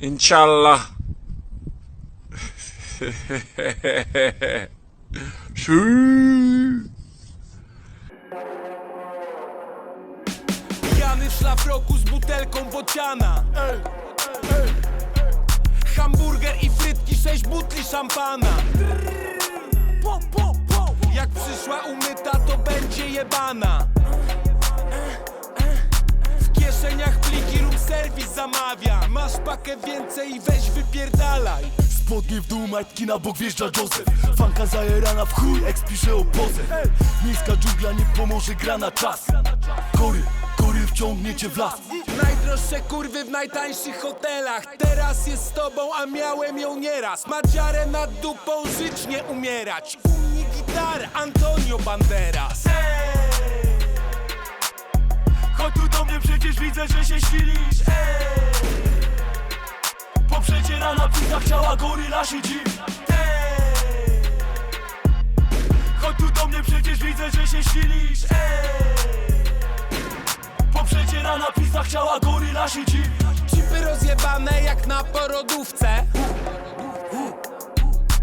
Inshallah. W szlafroku z butelką wociana Hamburger i frytki, sześć butli szampana Po, po, po. Jak przyszła umyta, to będzie jebana pakę więcej i weź wypierdalaj. Spodnie w dół, majtki na bok wjeżdża Joseph Fanka zajerana w chuj, eks pisze o pozę Miejska dżungla nie pomoże, gra na czas. Kory, kory wciągnie cię w las. Najdroższe kurwy w najtańszych hotelach. Teraz jest z tobą, a miałem ją nieraz. Madziarę nad dupą, żyć nie umierać. U mnie gitara, Antonio Banderas. Chodź tu do mnie, przecież widzę, że się silisz Ej! Poprzecie na napisach ciała goryla siedzi Ej! Chodź tu do mnie, przecież widzę, że się silisz Ej! Poprzecie na napisach ciała goryla siedzi Chipy rozjebane jak na porodówce